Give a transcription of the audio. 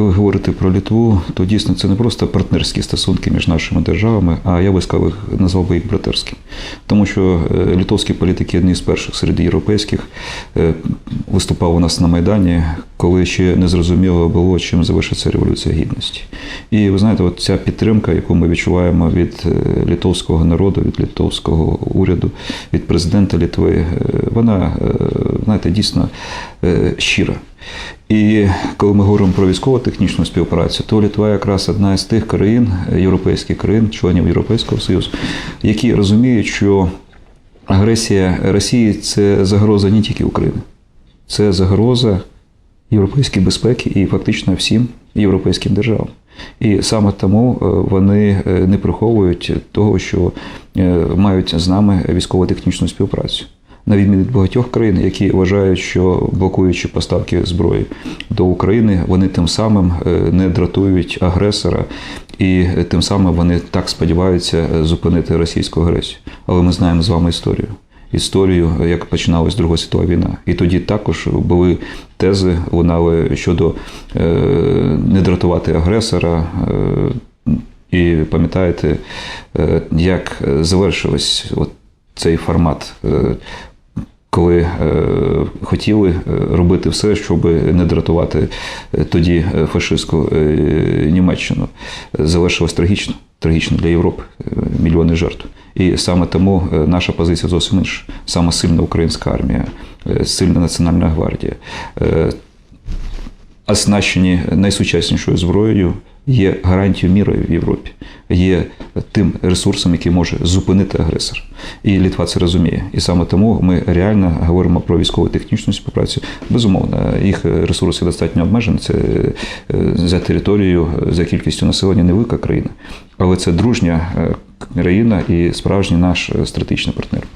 коли говорити про Літву, то дійсно це не просто партнерські стосунки між нашими державами, а я би сказав, назвав би їх братерським. Тому що е, литовські політики одні з перших серед європейських е, виступав у нас на Майдані, коли ще не зрозуміло було, чим завершиться революція гідності. І ви знаєте, от ця підтримка, яку ми відчуваємо від е, литовського народу, від литовського уряду, від президента Литви, е, вона знаєте, дійсно щира. І коли ми говоримо про військово-технічну співпрацю, то Литва якраз одна з тих країн, європейських країн, членів Європейського Союзу, які розуміють, що агресія Росії це загроза не тільки України, це загроза європейській безпеки і фактично всім європейським державам. І саме тому е, вони е, не приховують того, що е, мають з нами військово-технічну співпрацю. На відміну від багатьох країн, які вважають, що блокуючи поставки зброї до України, вони тим самим е, не дратують агресора, і тим самим вони так сподіваються е, зупинити російську агресію. Але ми знаємо з вами історію історію, як починалась Друга світова війна. І тоді також були тези, лунали щодо е, не дратувати агресора. Е, і пам'ятаєте, е, як завершилось от цей формат. Е, коли е, хотіли е, робити все, щоб не дратувати е, тоді фашистську Німеччину, Залишилось трагічно, трагічно для Європи, мільйони жертв. І саме тому наша позиція зовсім інша. Саме сильна українська армія, сильна Національна гвардія, оснащені найсучаснішою зброєю, є гарантією міра в Європі, є тим ресурсом, який може зупинити агресора. І Літва це розуміє. І саме тому ми реально говоримо про військово-технічну співпрацю. Безумовно, їх ресурси достатньо обмежені. Це е, за територією, за кількістю населення невелика країна, але це дружня е, країна і справжній наш е, стратегічний партнер.